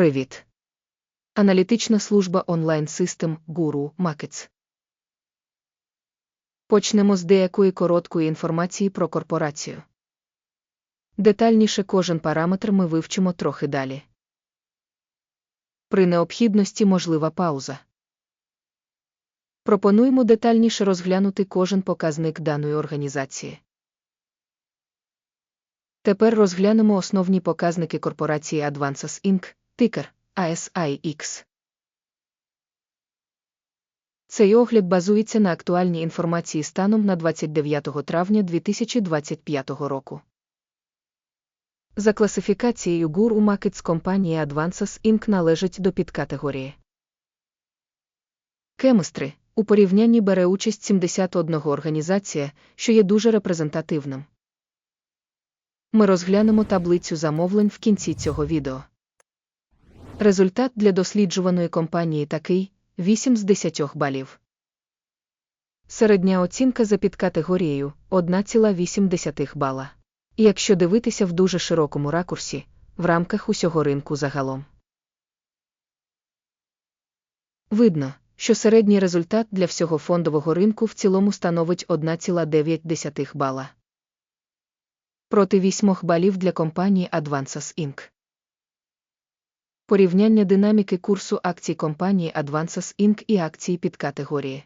Привіт. Аналітична служба онлайн систем Guru Markets. Почнемо з деякої короткої інформації про корпорацію. Детальніше кожен параметр ми вивчимо трохи далі. При необхідності можлива пауза. Пропонуємо детальніше розглянути кожен показник даної організації. Тепер розглянемо основні показники корпорації Advances Inc., тикер ASIX. Цей огляд базується на актуальній інформації станом на 29 травня 2025 року. За класифікацією Guru Markets компанія Advances Inc. належить до підкатегорії. Chemistry у порівнянні бере участь 71 організація, що є дуже репрезентативним. Ми розглянемо таблицю замовлень в кінці цього відео. Результат для досліджуваної компанії такий 8 з 10 балів. Середня оцінка за підкатегорією 1,8 бала. Якщо дивитися в дуже широкому ракурсі, в рамках усього ринку загалом. Видно, що середній результат для всього фондового ринку в цілому становить 1,9 бала. Проти 8 балів для компанії Advances Inc. Порівняння динаміки курсу акцій компанії Advances Inc. і акцій підкатегорії.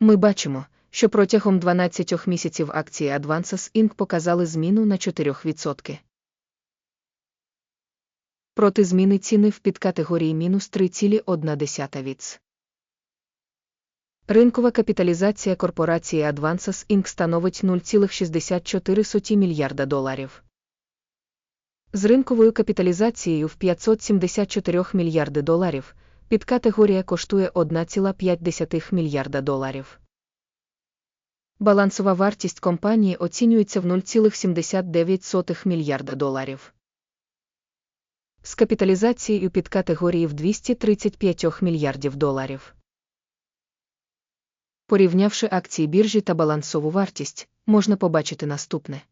Ми бачимо, що протягом 12 місяців акції Advances Inc. показали зміну на 4%. Проти зміни ціни в підкатегорії мінус 3,1 віц. Ринкова капіталізація корпорації Advances Inc. становить 0,64 мільярда доларів. З ринковою капіталізацією в 574 мільярди доларів підкатегорія коштує 1,5 мільярда доларів. Балансова вартість компанії оцінюється в 0,79 мільярда доларів. З капіталізацією підкатегорії в 235 мільярдів доларів. Порівнявши акції біржі та балансову вартість, можна побачити наступне.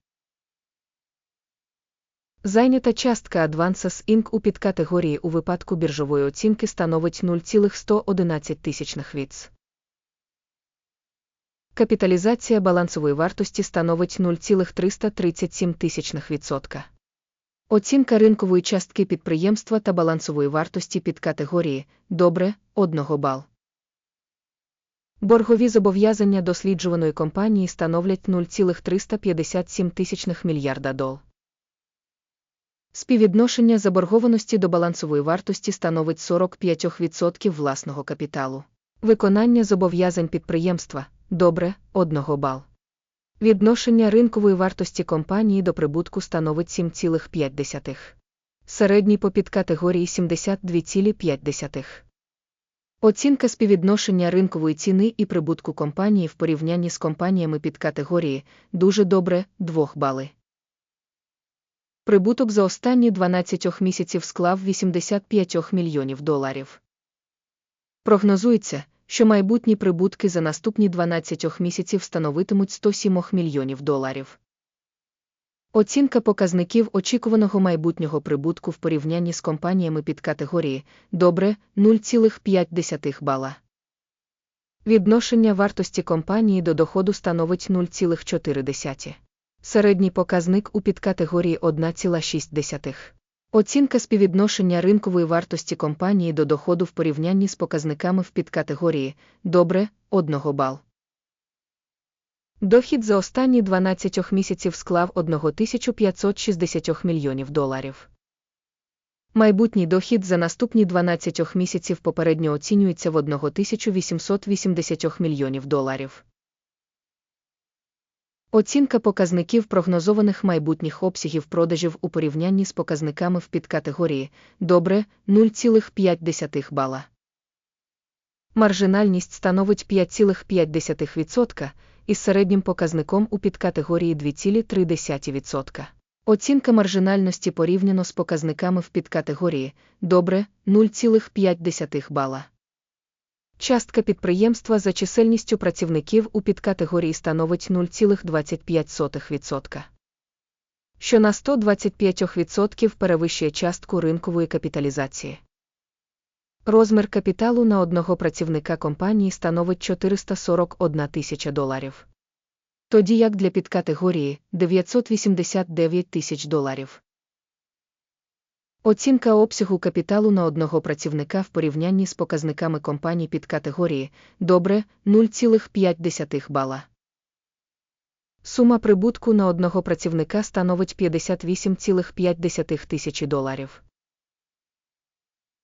Зайнята частка Advances Inc. у підкатегорії у випадку біржової оцінки становить 0,111 тисячних віц. Капіталізація балансової вартості становить 0,337 тисячних відсотка. Оцінка ринкової частки підприємства та балансової вартості підкатегорії добре 1 бал. Боргові зобов'язання досліджуваної компанії становлять 0,357 мільярда дол. Співвідношення заборгованості до балансової вартості становить 45% власного капіталу. Виконання зобов'язань підприємства добре 1 бал. Відношення ринкової вартості компанії до прибутку становить 7,5. Середній по підкатегорії 72,5. Оцінка співвідношення ринкової ціни і прибутку компанії в порівнянні з компаніями підкатегорії дуже добре 2 бали. Прибуток за останні 12 місяців склав 85 мільйонів доларів. Прогнозується, що майбутні прибутки за наступні 12 місяців становитимуть 107 мільйонів доларів. Оцінка показників очікуваного майбутнього прибутку в порівнянні з компаніями під категорії добре 0,5 бала. Відношення вартості компанії до доходу становить 0,4. Середній показник у підкатегорії 1,6. Оцінка співвідношення ринкової вартості компанії до доходу в порівнянні з показниками в підкатегорії добре 1 бал. Дохід за останні 12 місяців склав 1560 мільйонів доларів. Майбутній дохід за наступні 12 місяців попередньо оцінюється в 1880 мільйонів доларів. Оцінка показників прогнозованих майбутніх обсягів продажів у порівнянні з показниками в підкатегорії добре 0,5 бала. Маржинальність становить 5,5% із середнім показником у підкатегорії 2,3%. Оцінка маржинальності порівняно з показниками в підкатегорії добре 0,5 бала. Частка підприємства за чисельністю працівників у підкатегорії становить 0,25%. що на 125% перевищує частку ринкової капіталізації. Розмір капіталу на одного працівника компанії становить 441 тисяча доларів. Тоді як для підкатегорії 989 тисяч доларів. Оцінка обсягу капіталу на одного працівника в порівнянні з показниками компаній підкатегорії добре 0,5 бала. Сума прибутку на одного працівника становить 58,5 тисячі доларів.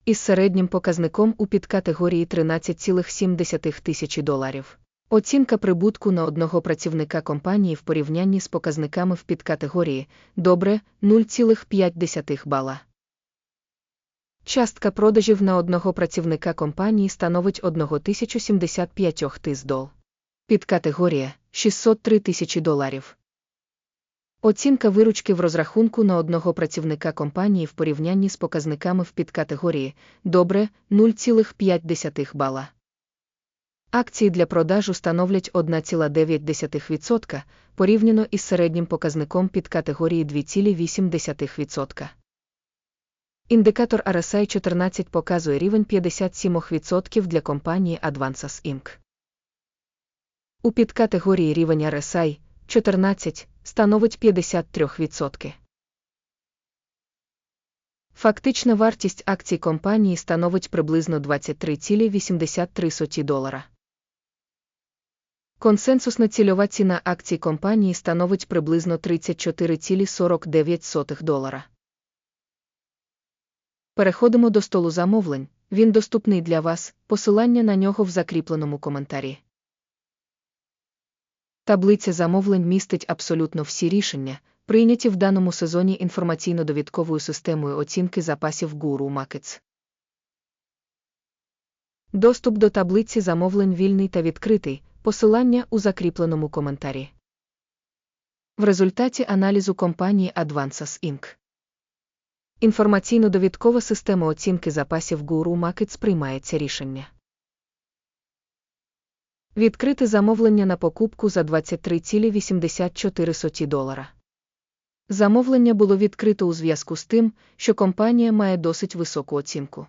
Із середнім показником у підкатегорії 13,7 тисячі доларів. Оцінка прибутку на одного працівника компанії в порівнянні з показниками в підкатегорії добре 0,5 бала. Частка продажів на одного працівника компанії становить 1075 тис дол. Підкатегорія 603 тисячі доларів. Оцінка виручки в розрахунку на одного працівника компанії в порівнянні з показниками в підкатегорії добре 0,5 бала. Акції для продажу становлять 1,9% порівняно із середнім показником підкатегорії 2,8%. Індикатор RSI 14 показує рівень 57% для компанії Advances Inc. У підкатегорії рівень RSI 14 становить 53%. Фактична вартість акцій компанії становить приблизно 23,83 долара. Консенсусна цільова ціна акцій компанії становить приблизно 34,49 долара. Переходимо до столу замовлень. Він доступний для вас, посилання на нього в закріпленому коментарі. Таблиця замовлень містить абсолютно всі рішення, прийняті в даному сезоні інформаційно-довідковою системою оцінки запасів Guru Markets. Доступ до таблиці замовлень вільний та відкритий, посилання у закріпленому коментарі. В результаті аналізу компанії Advances Inc. Інформаційно-довідкова система оцінки запасів Guru Markets приймається рішення. Відкрити замовлення на покупку за 23,84 долара. Замовлення було відкрито у зв'язку з тим, що компанія має досить високу оцінку.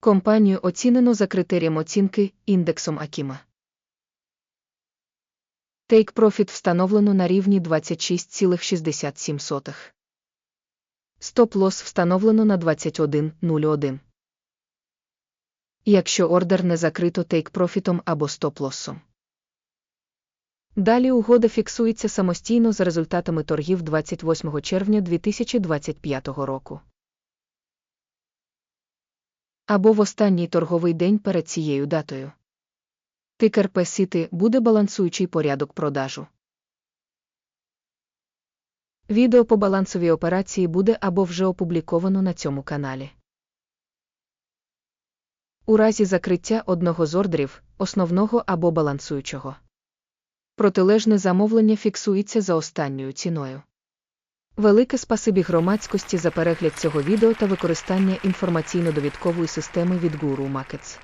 Компанію оцінено за критерієм оцінки індексом Акіма. Take Profit встановлено на рівні 26,67. Стоп-лосс встановлено на 21,01. Якщо ордер не закрито тейк-профітом або стоп-лоссом. Далі угода фіксується самостійно за результатами торгів 28 червня 2025 року. Або в останній торговий день перед цією датою. Тикер P-City буде балансуючий порядок продажу. Відео по балансовій операції буде або вже опубліковано на цьому каналі. У разі закриття одного з ордерів, основного або балансуючого. Протилежне замовлення фіксується за останньою ціною. Велике спасибі громадськості за перегляд цього відео та використання інформаційно-довідкової системи від Guru Markets.